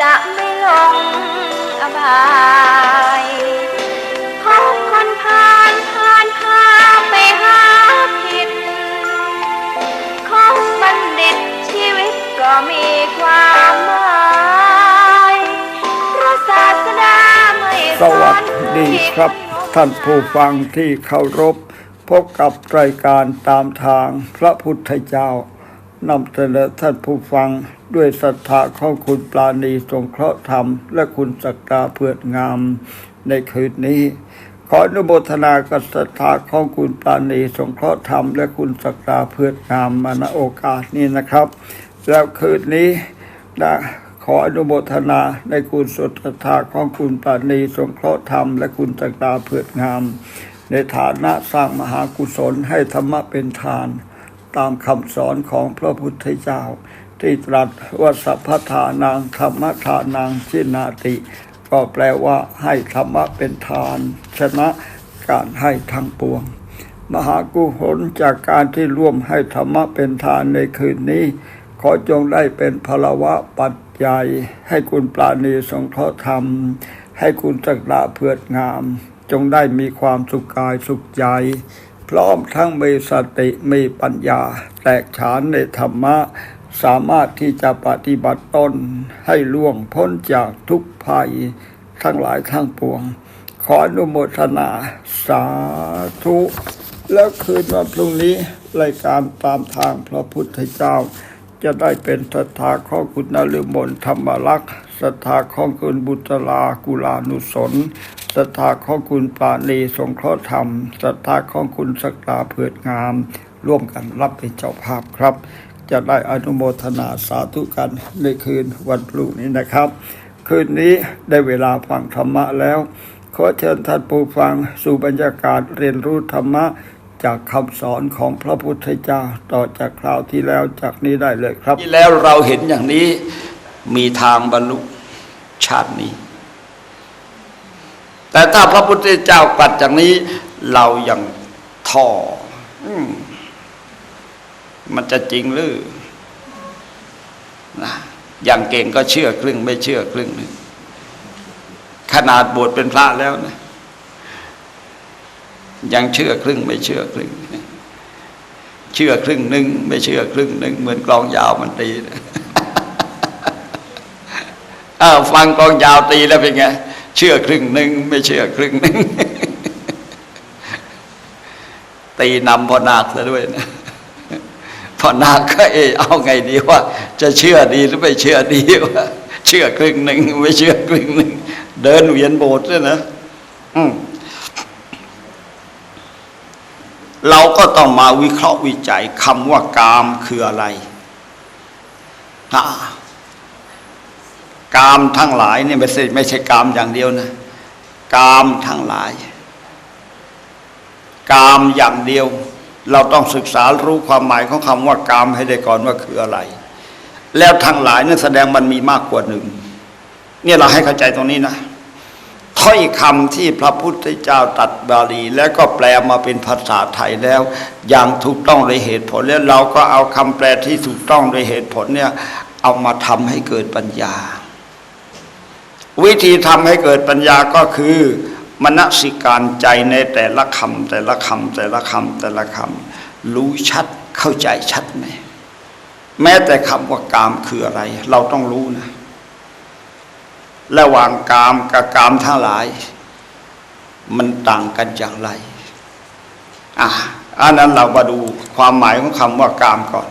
จะไม่หลงอบายพบคนผ่านผ่านพาไปหาผิดของบัณฑิตชีวิตก็มีความหมายเพราะศาสดาไม่สวัสดีครับ ท่านผู้ฟังที่เคารพ พบกับรายการตามทางพระพุทธเจ้า นำเสนอท่านผู้ฟังด้วยศรัทธาของคุณปราณีสงเคราะห์ธรรม และคุณศักดาเพื่องามในคืนนี้ ขออนุโมทนากับศรัทธาของคุณปราณีสงเคราะห์ธรรม และคุณศักดาเพื่องามมาณโอกาสนี้นะครับ แล้วคืนนี้นะขออนุโมทนาในคุณสุตธาของคุณปราณีสงเคราะห์ธรรม และคุณจักดาเพื่องาม ในฐานะสร้างมหากุศลให้ธรรมะเป็นทาน ตามคำสอนของพระพุทธเจ้า ที่ตรัสว่าสัพพทานังธรรมทานังชินาติ ก็แปลว่าให้ธรรมะเป็นทาน ชนะการให้ทั้งปวง มหากุศลจากการที่ร่วมให้ธรรมะเป็นทานในคืนนี้ ขอจงได้เป็นพลวะปัจจัย ให้คุณปราณีสงเคราะห์ธรรม ให้คุณจักราเพื่องาม จงได้มีความสุขกายสุขใจ พร้อมทั้งมีสติมีปัญญา แตกฉานในธรรมะ สามารถที่จะปฏิบัติตนให้ล่วงพ้นจากทุกภัยทั้งหลายทั้งปวง ขออนุโมทนาสาธุ แล้วคืนวันพรุ่งนี้รายการตามทางพระพุทธเจ้า จะได้เป็นศรัทธาของคุณนฤมลธรรมลักษ์ศรัทธาของคุณบุตรลากุลานุสน ศรัทธาของคุณปาณีสงเคราะห์ธรรมศรัทธาของคุณสักดาเผือดงาม ร่วมกันรับเป็นเจ้าภาพครับ จะได้อนุโมทนาสาธุกันในคืนวันพรุ่งนี้นะครับ คืนนี้ได้เวลาฟังธรรมะแล้ว ขอเชิญท่านผู้ฟังสู่บรรยากาศเรียนรู้ธรรมะจากคำสอนของพระพุทธเจ้าต่อจากคราวที่แล้วจากนี้ได้เลยครับ ที่แล้วเราเห็นอย่างนี้มีทางบรรลุชาตินี้ แต่ถ้าพระพุทธเจ้าปัดจากนี้ เรายังท่อมมันจะจริงหรือนะอย่างเก่งก็เชื่อครึ่ง ไม่เชื่อครึ่งหนึ่งขนาดบวชเป็นพระแล้วนะ ยังเชื่อครึ่ง ไม่เชื่อครึ่ง เชื่อครึ่งหนึ่งไม่เชื่อครึ่งหนึ่งเหมือนกลองยาวมันตีนะอ้าวฟังกลองยาวตีแล้วเป็นไง เชื่อครึ่งหนึ่งไม่เชื่อครึ่งหนึ่งตีนำพอนาคซะด้วยนะพอนาคก็เออเอาไงดีว่า จะเชื่อดีหรือไม่เชื่อดีว่าเชื่อครึ่งหนึ่งไม่เชื่อครึ่งหนึ่งเดินเวียนโบสถ์ด้วยนะเราก็ต้องมาวิเคราะห์วิจัยคำว่ากามคืออะไรอ่า กามทั้งหลายเนี่ยไม่ใช่ไม่ใช่กามอย่างเดียวนะ กามทั้งหลาย กามอย่างเดียว เราต้องศึกษารู้ความหมายของคำว่ากามให้ได้ก่อนว่าคืออะไร แล้วทั้งหลายนั่นแสดงมันมีมากกว่าหนึ่งเนี่ยเราให้เข้าใจตรงนี้นะถ้อยคำที่พระพุทธเจ้าตัดบาลี แล้วก็แปลมาเป็นภาษาไทยแล้ว อย่างถูกต้องโดยเหตุผลแล้วเราก็เอาคำแปลที่ถูกต้องโดยเหตุผลเนี่ยเอามาทำให้เกิดปัญญา วิธีทำให้เกิดปัญญาก็คือมนสิการใจในแต่ละคำแต่ละคำแต่ละคำแต่ละคำรู้ชัดเข้าใจชัดไหมแม้แต่คำว่ากามคืออะไร เราต้องรู้นะ ระหว่างกามกับกามทั้งหลาย มันต่างกันอย่างไรอะอันนั้นเรามาดูความหมายของคำว่ากามก่อน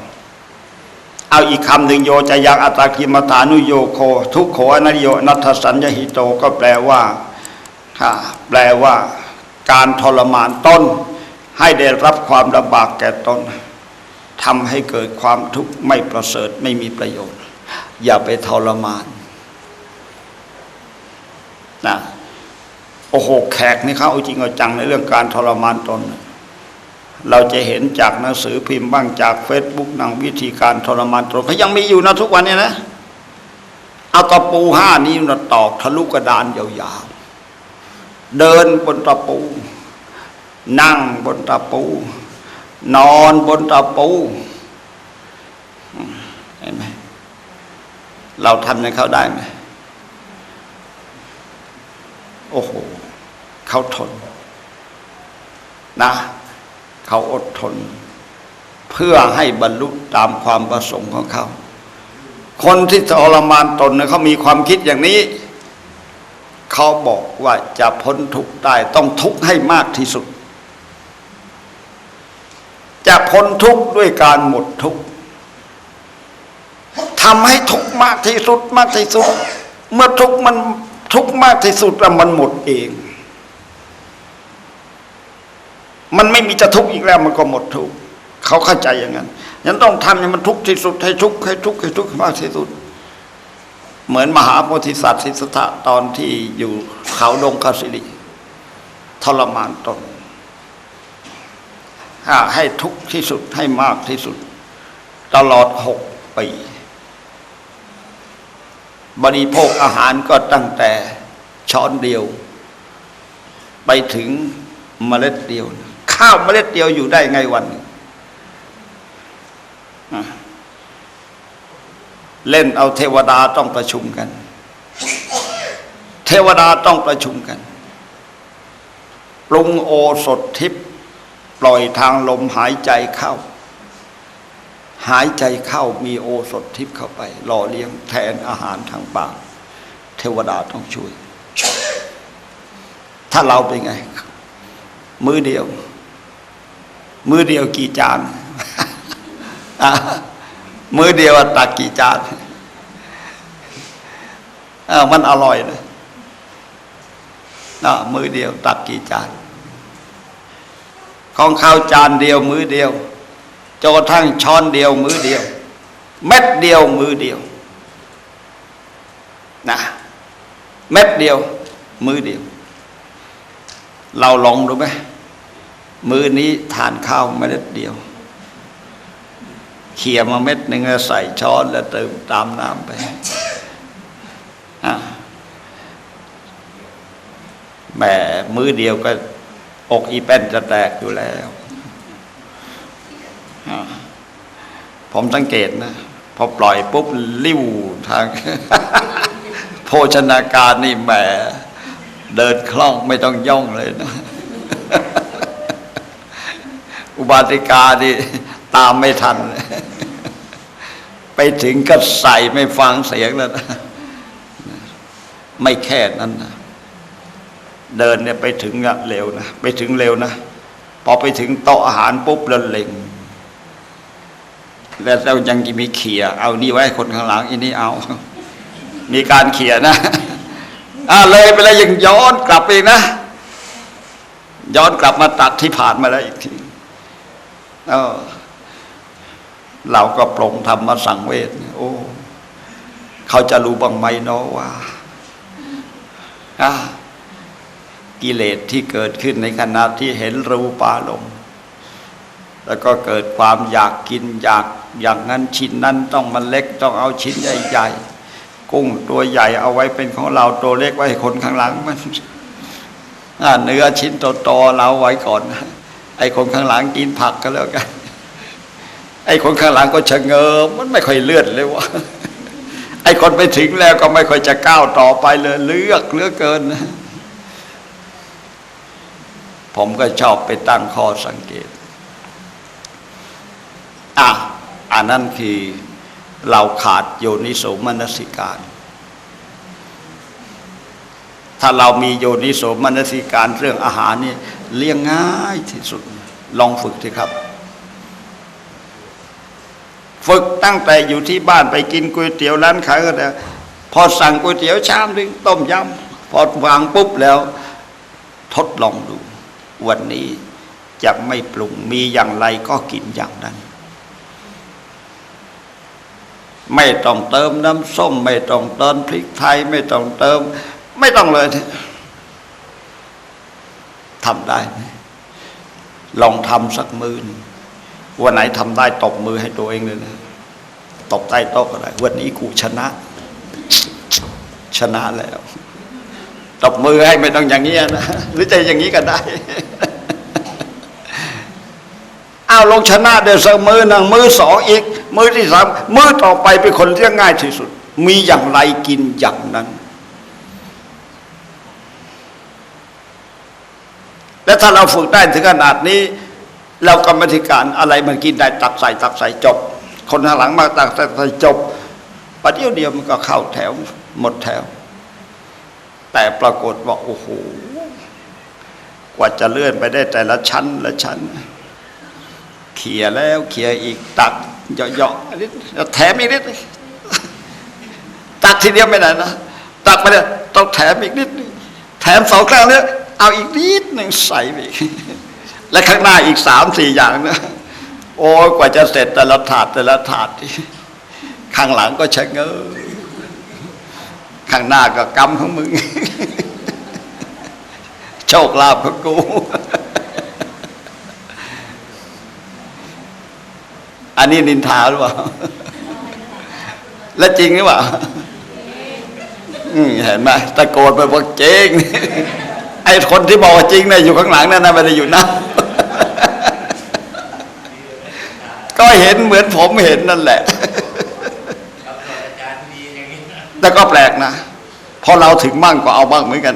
เอาอีกคำหนึ่งโยจะยังอัตาคิมตานุโยโค ทุกโขอนิโยนัทสัญญหิโตก็แปลว่าค่ะแปลว่า การทรมานตนให้ได้รับความลำบากแก่ตนทำให้เกิดความทุกข์ไม่ประเสริฐไม่มีประโยชน์ อย่าไปทรมานนะโอ้โหแขกนี่เขาเอาจริงเอาจังในเรื่องการทรมานตน เราจะเห็นจากหนังสือพิมพ์บ้างจากเฟซบุ๊กนังวิธีการทรมานตนเขายังมีอยู่นะทุกวันนี้นะ เอาตะปูห้านี้มาตอกทะลุกระดานยาวๆ เดินบนตะปู นั่งบนตะปู นอนบนตะปู เห็นไหมเราทำให้เขาได้ไหมโอ้โห เขาทน นะ เขาอดทน เพื่อให้บรรลุตามความประสงค์ของเขา คนที่ทรมานตนเนี่ยเขามีความคิดอย่างนี้ เขาบอกว่าจะพ้นทุกข์ได้ต้องทุกข์ให้มากที่สุด จะพ้นทุกข์ด้วยการหมดทุกข์ทำให้ทุกข์มากที่สุดมากที่สุด เมื่อทุกข์มันทุกข์มากที่สุดแล้วมันหมดเอง มันไม่มีจะทุกข์อีกแล้วมันก็หมดทุกข์เขาเข้าใจอย่างนั้นยังต้องทำให้มันทุกข์ที่สุดให้ทุกข์ให้ทุกข์ให้ทุกข์ให้มากที่สุด เหมือนมหาโพธิสัตว์สิทธัตะตอนที่อยู่เขาดงคสิริทรมานตนให้ทุกข์ที่สุดให้มากที่สุด ตลอดหกปีบริโภคอาหารก็ตั้งแต่ช้อนเดียว ไปถึงเมล็ดเดียว ข้าวเมล็ดเดียวอยู่ได้ไงวันหนึ่งเล่นเอาเทวดาต้องประชุมกัน เทวดาต้องประชุมกัน ปรุงโอสถทิพย์ปล่อยทางลมหายใจเข้า หายใจเข้ามีโอสถทิพย์เข้าไป หล่อเลี้ยงแทนอาหารทางปาก เทวดาต้องช่วย ถ้าเราเป็นไง มือเดียว มือเดียวกี่จานมือเดียวตักกี่จานอะมันอร่อยนะนะมือเดียวตักกี่จาน ของข้าวจานเดียวมือเดียวจนกระทั่งช้อนเดียวมือเดียว เม็ดเดียวมือเดียวนะเม็ดเดียวมือเดียว เราลองดูไหม มือนี้ทานข้าวเม็ดเดียวเขี่ยมาเม็ดหนึ่งแล้วใส่ช้อนแล้วเติมตามน้ำไปแหมมือเดียวก็อกอีแป้นจะแตกอยู่แล้ว ผมสังเกตนะ พอปล่อยปุ๊บลิ้วทาง โภชนาการนี่แหมเดินคล่องไม่ต้องย่องเลยนะ อุ บาติกานี่ตามไม่ทัน ไปถึงก็ใส่ไม่ฟังเสียงแล้วนะไม่แค่นั้นนะเดินเนี่ยไปถึงอะเร็วนะไปถึงเร็วนะพอไปถึงโต๊ะอาหารปุ๊บแล้วเล็งแล้วเรายังจะมีเขี่ยเอานี่ไว้คนข้างหลังอันนี้เอา มีการเขี่ยนะอ่าเลยไปแล้วยังย้อนกลับไปอีกนะ ย้อนกลับมาตัดที่ผ่านมาแล้วอีกที เออ เราก็ปรงธรรมสังเวชโอ้เขาจะรู้บ้างไหมเนาะว่าอะกิเลสที่เกิดขึ้นในขณะที่เห็นรูปารมแล้วก็เกิดความอยากกินอยากอย่างนั้นชิ้นนั้นต้องมันเล็กต้องเอาชิ้นใหญ่ๆกุ้งตัวใหญ่เอาไว้เป็นของเราตัวเล็กไว้ให้คนข้างหลังมันเนื้อชิ้นโตๆเราไว้ก่อน ไอ้คนข้างหลังกินผักก็แล้วกัน ไอ้คนข้างหลังก็ชะเง้อมันไม่ค่อยเลื่อนเลยวะไอ้คนไปถึงแล้วก็ไม่ค่อยจะก้าวต่อไปเลยเลือกเลือกเกิน ผมก็ชอบไปตั้งข้อสังเกต อะอันนั้นคือเราขาดโยนิโสมนสิการ ถ้าเรามีโยนิโสมนสิการเรื่องอาหารนี่เลี้ยงง่ายที่สุดลองฝึกสิครับ ฝึกตั้งแต่อยู่ที่บ้านไปกินก๋วยเตี๋ยวร้านขายก็ได้พอสั่งก๋วยเตี๋ยวชามหนึงต้มยำพอวางปุ๊บแล้ว ทดลองดู วันนี้จะไม่ปรุงมีอย่างไรก็กินอย่างนั้น ไม่ต้องเติมน้ำส้ม ไม่ต้องเติมพริกไทย ไม่ต้องเติม ไม่ต้องเลยทำได้ไหมลองทำสักมือหนึ่งวันไหนทำได้ตบมือให้ตัวเองเลยนะตบใต้โต๊ะก็ได้วันนี้กูชนะ ชนะแล้วตบมือให้ไม่ต้องอย่างนี้นะหรือจะอย่างนี้ก็ได้อ้าวลงชนะเดี๋ยวสักมือหนึ่งมือสองอีก มือที่สามมือต่อไปเป็นคนเรียกง่ายที่สุด มีอย่างไรกินอย่างนั้น และถ้าเราฝึกได้ถึงขนาดนี้ เรากรรมธิการอะไรมันกินได้ตักใส่ตักใส่จบ คนข้างหลังมาตักใส่ใส่จบประเดี๋ยวเดียวมันก็เข้าแถวหมดแถว แต่ปรากฏว่าโอ้โหกว่าจะเลื่อนไปได้แต่ละชั้นละชั้น เขี่ยแล้วเขี่ยอีกตักเหยาะๆนิดแถมอีกนิดตักทีเดียวไม่ได้นะตักไปเนี่ยต้องแถมอีกนิด แถมสองครั้งเนี่ย เอาอีกนิดหนึ่งใส่ไปอีกและข้างหน้าอีกสามสี่อย่างนะโอ้กว่าจะเสร็จแต่ละถาดแต่ละถาดนี่ข้างหลังก็ชะเง้อข้างหน้าก็กำของมึง โชคลาภของกูอันนี้นินทาหรือเปล่า และจริงหรือเปล่าเห็นไหมตะโกนไปบอกเจริง ไอ้คนที่บอกว่าจริงเนี่ยอยู่ข้างหลังนั่นนะไม่ได้อยู่หนะก็เห็นเหมือนผมเห็นนั่นแหละ แต่ก็แปลกนะพอเราถึงบ้างก็เอาบ้างเหมือนกัน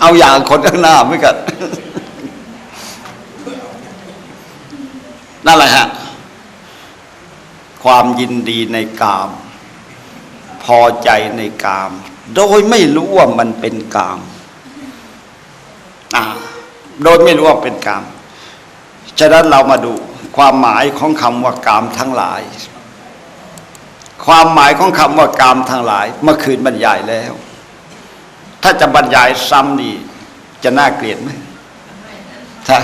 เอาอย่างคนข้างหน้าเหมือนกัน นั่นแหละฮะ ความยินดีในกาม พอใจในกาม โดยไม่รู้ว่ามันเป็นกามโดยไม่รู้ว่าเป็นกาม ฉะนั้นเรามาดูความหมายของคำว่ากามทั้งหลาย ความหมายของคำว่ากามทั้งหลาย เมื่อคืนบรรยายแล้ว ถ้าจะบรรยายซ้ำนี่จะน่าเกลียดไหมถ้า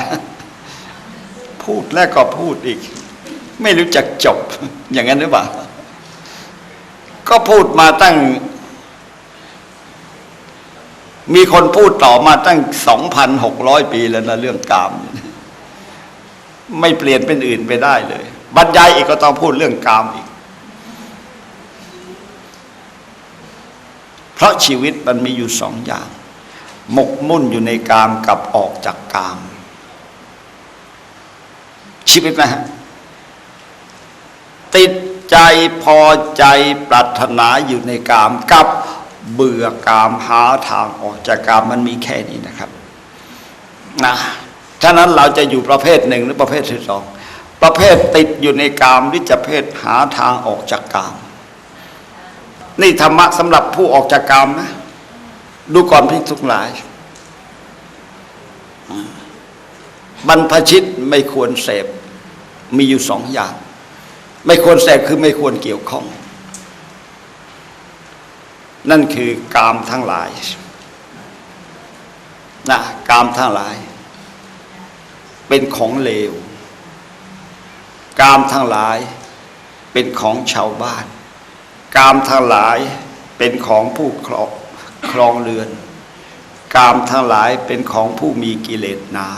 พูดแล้วก็พูดอีก ไม่รู้จักจบ อย่างนั้นหรือเปล่า ก็พูดมาตั้ง มีคนพูดต่อมาตั้งสองพันหกร้อยปีแล้วนะเรื่องกาม ไม่เปลี่ยนเป็นอื่นไปได้เลย บรรยายอีกก็ต้องพูดเรื่องกามอีก เพราะชีวิตมันมีอยู่สองอย่าง หมกมุ่นอยู่ในกามกับออกจากกาม ชีวิตนะฮะติดใจพอใจปรารถนาอยู่ในกาม กับ เบื่อกามหาทางออกจากกามมันมีแค่นี้นะครับนะฉะนั้นเราจะอยู่ประเภทหนึ่งหรือประเภทที่สองประเภทติดอยู่ในกามหรือจะเพศหาทางออกจากกาม นี่ธรรมะสำหรับผู้ออกจากกามนะ ดูก่อนพิทุกหลายบรรพชิตไม่ควรเสพมีอยู่สองอย่าง ไม่ควรเสพคือไม่ควรเกี่ยวข้อง นั่นคือกามทั้งหลายนะกามทั้งหลาย เป็นของเลว กามทั้งหลาย เป็นของชาวบ้าน กามทั้งหลายเป็นของผู้ครองครองเรือน กามทั้งหลายเป็นของผู้มีกิเลสหนา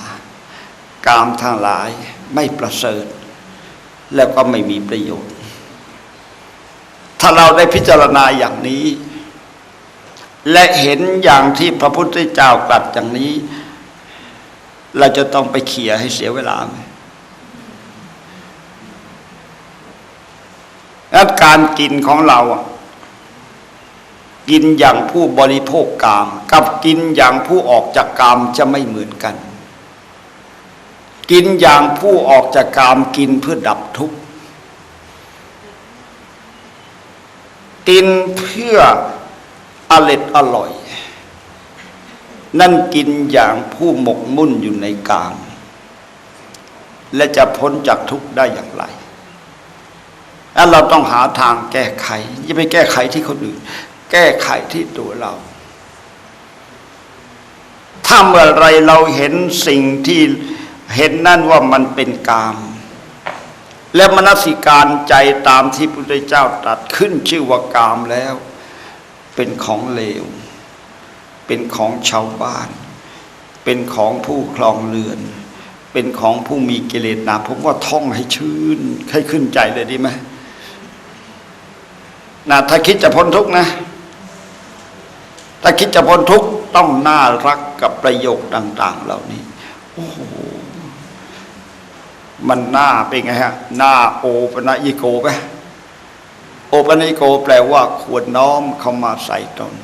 กามทั้งหลายไม่ประเสริฐ แล้วก็ไม่มีประโยชน์ ถ้าเราได้พิจารณาอย่างนี้ และเห็นอย่างที่พระพุทธเจ้าตรัสอย่างนี้ เราจะต้องไปเขี่ยให้เสียเวลาไหมงั้นการกินของเราอะกินอย่างผู้บริโภคกาม กับกินอย่างผู้ออกจากกามจะไม่เหมือนกัน กินอย่างผู้ออกจากกามกินเพื่อดับทุกข์กินเพื่อ อร็ดอร่อย นั่นกินอย่างผู้หมกมุ่นอยู่ในกาม และจะพ้นจากทุกข์ได้อย่างไรแล้วเราต้องหาทางแก้ไขอย่าไปแก้ไขที่คนอื่น แก้ไขที่ตัวเรา ถ้าเมื่อไรเราเห็นสิ่งที่เห็นนั่นว่ามันเป็นกาม และมนสิการใจตามที่พระพุทธเจ้าตรัสขึ้นชื่อว่ากามแล้ว เป็นของเลว เป็นของชาวบ้าน เป็นของผู้ครองเรือน เป็นของผู้มีกิเลสหนาผมว่าท่องให้ชื่นให้ขึ้นใจเลยดีไหมนะถ้าคิดจะพ้นทุกนะ ถ้าคิดจะพ้นทุกต้องน่ารักกับประโยคต่าง ๆ เหล่านี้โอ้โหมันน้าเป็นไงฮะน้าโอปนะยิโกไป โอปนิโกแปลว่าควรน้อมเข้ามาใส่ตน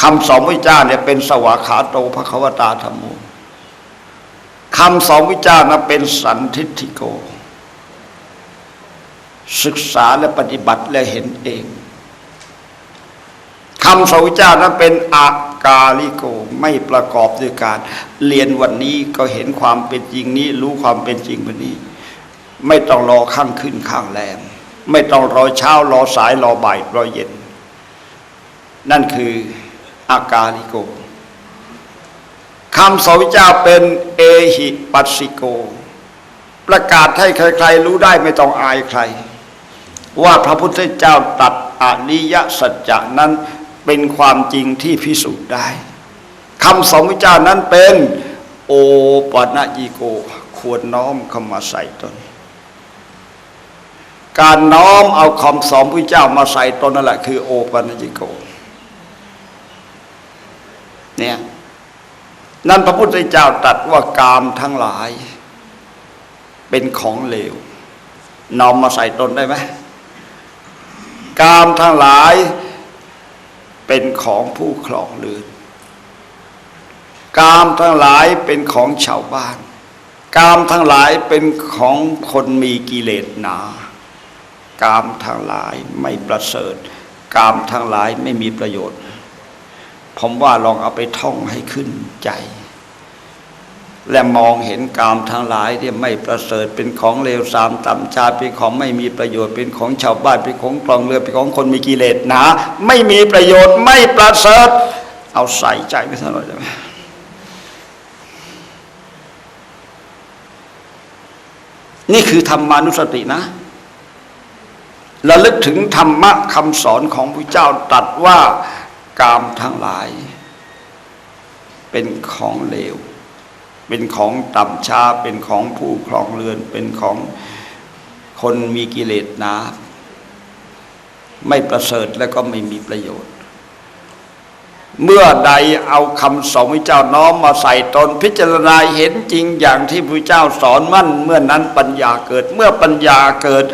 คำสอนพระเจ้าเนี่ยเป็นสวาขาโตพระควตาธรรมโมคำสอนพระเจ้านะเป็นสันทิฏิโก ศึกษาและปฏิบัติและเห็นเองคำสอนพระเจ้านั้นเป็นอากาลิโกไม่ประกอบด้วยการ เรียนวันนี้ก็เห็นความเป็นจริงนี้ รู้ความเป็นจริงวันนี้ ไม่ต้องรอข้างขึ้นข้างแรม ไม่ต้องรอเช้ารอสายรอบ่ายรอเย็น นั่นคืออากาลิโกคำสอนเจ้าเป็นเอหิปัสสิโก ประกาศให้ใคร ๆ รู้ได้ไม่ต้องอายใคร ว่าพระพุทธเจ้าตัดอริยสัจจะนั้นเป็นความจริงที่พิสูจน์ได้คำสอนพระเจ้านั้นเป็นโอปะญิโก ควรน้อมเข้ามาใส่ตน การน้อมเอาคำสอนพระเจ้ามาใส่ตนนั่นแหละคือโอปะญิโกเนี่ยนั่นพระพุทธเจ้าตรัสว่ากามทั้งหลาย เป็นของเลวน้อมมาใส่ตนได้ไหมกามทั้งหลายเป็นของผู้ครองเรือนกามทั้งหลายเป็นของชาวบ้าน กามทั้งหลายเป็นของคนมีกิเลสหนา กามทั้งหลายไม่ประเสริฐ กามทั้งหลายไม่มีประโยชน์ ผมว่าลองเอาไปท่องให้ขึ้นใจ และมองเห็นกามทั้งหลายที่ไม่ประเสริฐเป็นของเลวทรามต่ำชาเป็นของไม่มีประโยชน์เป็นของชาวบ้านเป็นของกลองเรือเป็นของคนมีกิเลสหนาไม่มีประโยชน์ไม่ประเสริฐ เอาใส่ใจไปสักหน่อยได้ไหมนี่คือธรรมานุสตินะ ระลึกถึงธรรมะคำสอนของพระเจ้าตรัสว่ากามทั้งหลาย เป็นของเลว เป็นของต่ำช้า เป็นของผู้ครองเรือน เป็นของคนมีกิเลสหนาไม่ประเสริฐและก็ไม่มีประโยชน์ เมื่อใดเอาคำสอนพระเจ้าน้อมมาใส่ตนพิจารณาเห็นจริงอย่างที่พระเจ้าสอนมั่น เมื่อนั้นปัญญาเกิด เมื่อปัญญาเกิด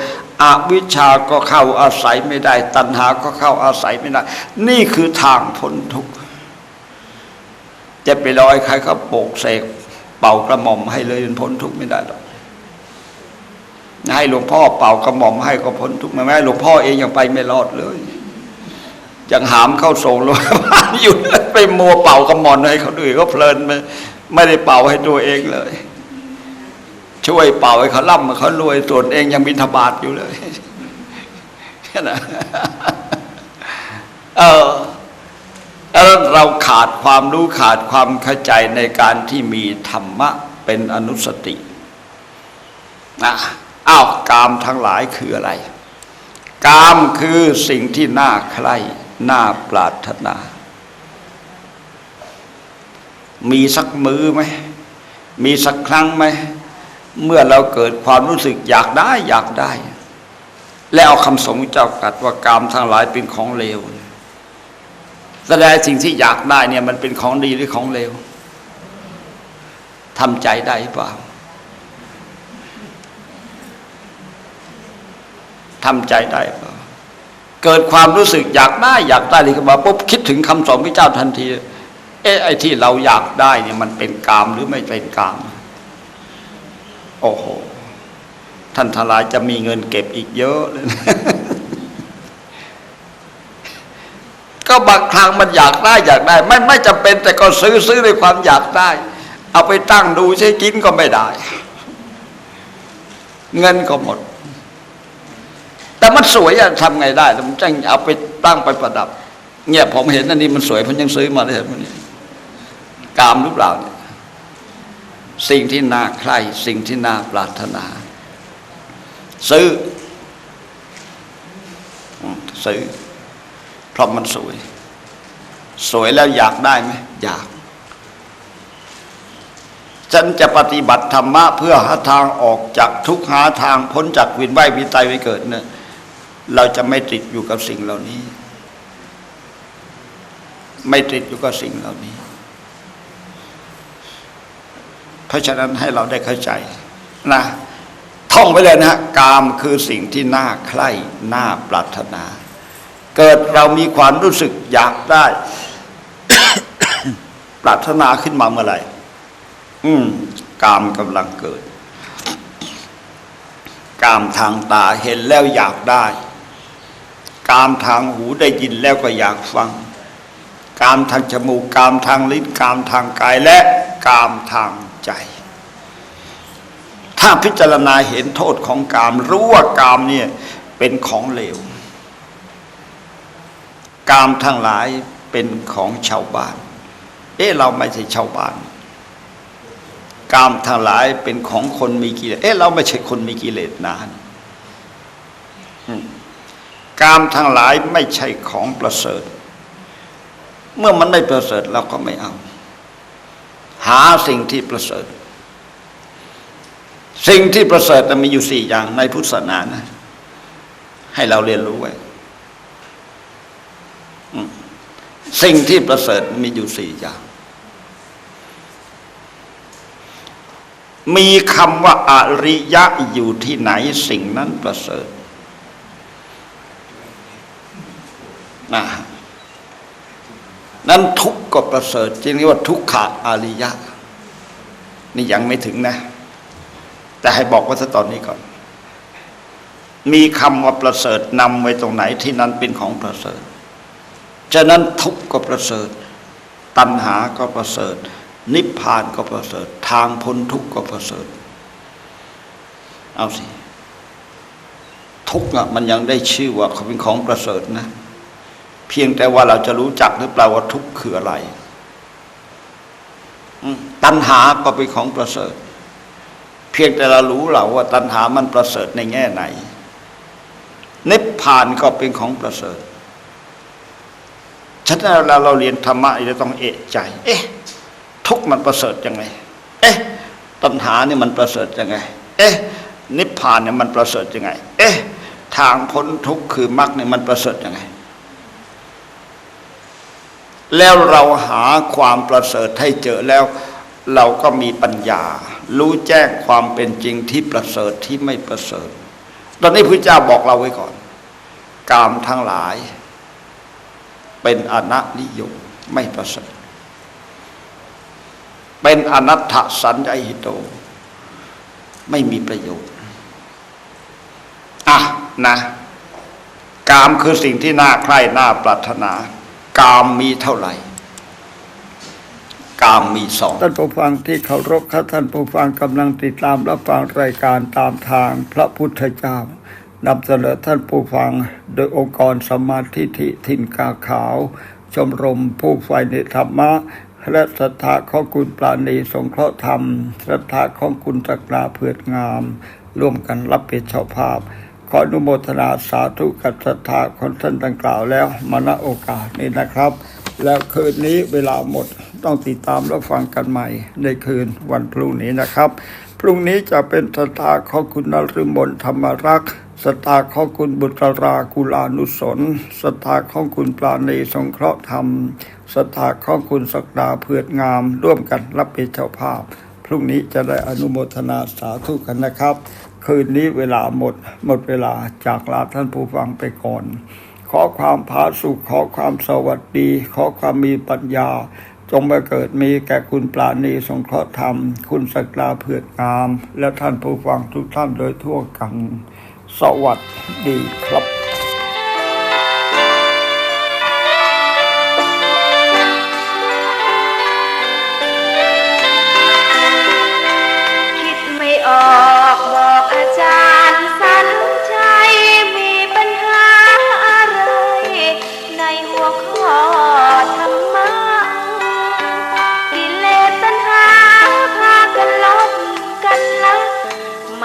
อวิชาก็เข้าอาศัยไม่ได้ ตัณหาก็เข้าอาศัยไม่ได้ นี่คือทางพ้นทุกข์จะไปรอยใครเขาโปกเสกเป่ากระหม่อมให้เลยพ้นทุกข์ไม่ได้หรอกให้หลวงพ่อเป่ากระหม่อมให้ก็พ้นทุกข์ไม่แม้หลวงพ่อเองยังไปไม่รอดเลยยังหามเข้าส่งโรงพยาบาลอยู่ไปมัวเป่ากระหม่อมให้เขาด้วยก็เพลินไปไม่ได้เป่าให้ตัวเองเลย ช่วยเป่าให้เขาล่ำเขารวยส่วนเองยังบินทบาทอยู่เลยนะเออแล้วเราขาดความรู้ขาดความเข้าใจในการที่มีธรรมะเป็นอนุสตินะอ้าวกามทั้งหลายคืออะไร กามคือสิ่งที่น่าใคร่น่าปรารถนา มีสักมือไหมมีสักครั้งไหม เมื่อเราเกิดความรู้สึกอยากได้อยากได้ แล้วเอาคำสงเจ้าตรัดว่ากามทั้งหลายเป็นของเลวแสดงสิ่งที่อยากได้เนี่ยมันเป็นของดีหรือของเลวทำใจได้เปล่าทำใจได้เปล่าเกิดความรู้สึกอยากได้อยากได้เลยขึ้นมาปุ๊บคิดถึงคำสอนพระเจ้าทันที เอ๊ะไอ้ที่เราอยากได้เนี่ยมันเป็นกามหรือไม่เป็นกาม โอ้โห ท่านทลายจะมีเงินเก็บอีกเยอะเลย ก็บางครั้งมันอยากได้อยากได้ ไม่ไม่จำเป็นแต่ก็ซื้อซื้อในความอยากได้ เอาไปตั้งดูใช้กินก็ไม่ได้ เงินก็หมด แต่มันสวยอะทำไงได้แต่มันจังเอาไปตั้งไปประดับ เนี่ยผมเห็นอันนี้มันสวยผมยังซื้อมาเลยมันนี้กามหรือเปล่าเนี่ย สิ่งที่น่าใคร่สิ่งที่น่าปรารถนา ซื้อ ซื้อ เพราะมันสวย สวยแล้วอยากได้ไหมอยาก ฉันจะปฏิบัติธรรมะ เพื่อหาทางออกจากทุกข์หาทางพ้นจากวินไหววิตายวิเกิดเนี่ยเราจะไม่ติดอยู่กับสิ่งเหล่านี้ ไม่ติดอยู่กับสิ่งเหล่านี้ เพราะฉะนั้นให้เราได้เข้าใจนะท่องไว้เลยนะฮะกามคือสิ่งที่น่าใคร่น่าปรารถนา เกิดเรามีความรู้สึกอยากได้ ปรารถนาขึ้นมาเมื่อไหร่ อืมกามกำลังเกิด กามทางตาเห็นแล้วอยากได้ กามทางหูได้ยินแล้วก็อยากฟัง กามทางจมูก กามทางลิ้น กามทางกายและ กามทาง ใจ ถ้าพิจารณาเห็นโทษของกาม รู้ว่ากามเนี่ยเป็นของเลว กามทั้งหลายเป็นของชาวบ้าน เอ๊ะเราไม่ใช่ชาวบ้าน กามทั้งหลายเป็นของคนมีกิเลส เอ๊ะเราไม่ใช่คนมีกิเลสนานกามทั้งหลายไม่ใช่ของประเสริฐ เมื่อมันไม่ประเสริฐเราก็ไม่เอา หาสิ่งที่ประเสริฐ สิ่งที่ประเสริฐมันมีอยู่สี่อย่างในพุทธศาสนานะ ให้เราเรียนรู้ไว้สิ่งที่ประเสริฐมีอยู่สี่อย่าง มีคำว่าอริยะอยู่ที่ไหนสิ่งนั้นประเสริฐนะ นั้นทุกข์ก็ประเสริฐจึงเรียกว่าทุกขะอริยะ นี่ยังไม่ถึงนะ แต่ให้บอกว่าซะตอนนี้ก่อน มีคำว่าประเสริฐนำไว้ตรงไหนที่นั้นเป็นของประเสริฐฉะนั้นทุกข์ก็ประเสริฐ ตัณหาก็ประเสริฐ นิพพานก็ประเสริฐ ทางพ้นทุกข์ก็ประเสริฐ เอาสิ ทุกข์อะมันยังได้ชื่อว่าเขาเป็นของประเสริฐนะ เพียงแต่ว่าเราจะรู้จักหรือเปล่าว่าทุกข์คืออะไรตัณหาก็เป็นของประเสริฐ เพียงแต่เรารู้เราว่า ตัณหามันประเสริฐในแง่ไหน นิพพานก็เป็นของประเสริฐฉะนั้นเวลาเราเรียนธรรมะเราต้องเอะใจ เอ๊ะ ทุกข์มันประเสริฐยังไง เอ๊ะ ตัณหาเนี่ยมันประเสริฐยังไง เอ๊ะ นิพพานเนี่ยมันประเสริฐยังไง เอ๊ะ ทางพ้นทุกข์คือมรรคเนี่ยมันประเสริฐยังไง แล้วเราหาความประเสริฐให้เจอแล้ว เราก็มีปัญญา รู้แจ้งความเป็นจริงที่ประเสริฐที่ไม่ประเสริฐ ตอนนี้พระเจ้าบอกเราไว้ก่อน กามทั้งหลาย เป็นอนัตนิยมไม่ประเสริฐ เป็นอนัตถสัญญาหิโต ไม่มีประโยชน์อะนะ กามคือสิ่งที่น่าใคร่น่าปรารถนา กามมีเท่าไหร่ กามมีสองท่านผู้ฟังที่เคารพครับท่านผู้ฟังกำลังติดตามรับฟังรายการตามทางพระพุทธเจ้านำเสนอท่านผู้ฟังโดยองค์กรสมาธิฐิทินกาขาว ชมรมผู้ใฝ่ในธรรมะและศรัทธาของคุณปราณีสงเคราะห์ธรรมศรัทธาของคุณตะกราเผือดงาม ร่วมกันรับเป็นเจ้าภาพ ขออนุโมทนาสาธุกับศรัทธาของท่านดังกล่าวแล้วมาณโอกาสนี้นะครับ แล้วคืนนี้เวลาหมดต้องติดตามรับฟังกันใหม่ ในคืนวันพรุ่งนี้นะครับ พรุ่งนี้จะเป็นศรัทธาของคุณนฤมลธรรมรักษ์ศรัทธาของคุณบุตรรากุลานุสนศรัทธาของคุณปราณีสงเคราะห์ธรรมศรัทธาของคุณศักดาเพือดงาม ร่วมกันรับเป็นเจ้าภาพ รุ่งนี้จะได้อนุโมทนาสาธุกันนะครับ คืนนี้เวลาหมด หมดเวลาจากลาท่านผู้ฟังไปก่อน ขอความผาสุขขอความสวัสดี ขอความมีปัญญา จงมาเกิดมีแก่คุณปราณีสงเคราะห์ธรรม คุณศักดาเผือดงาม และท่านผู้ฟังทุกท่านโดยทั่วกัน สวัสดีครับ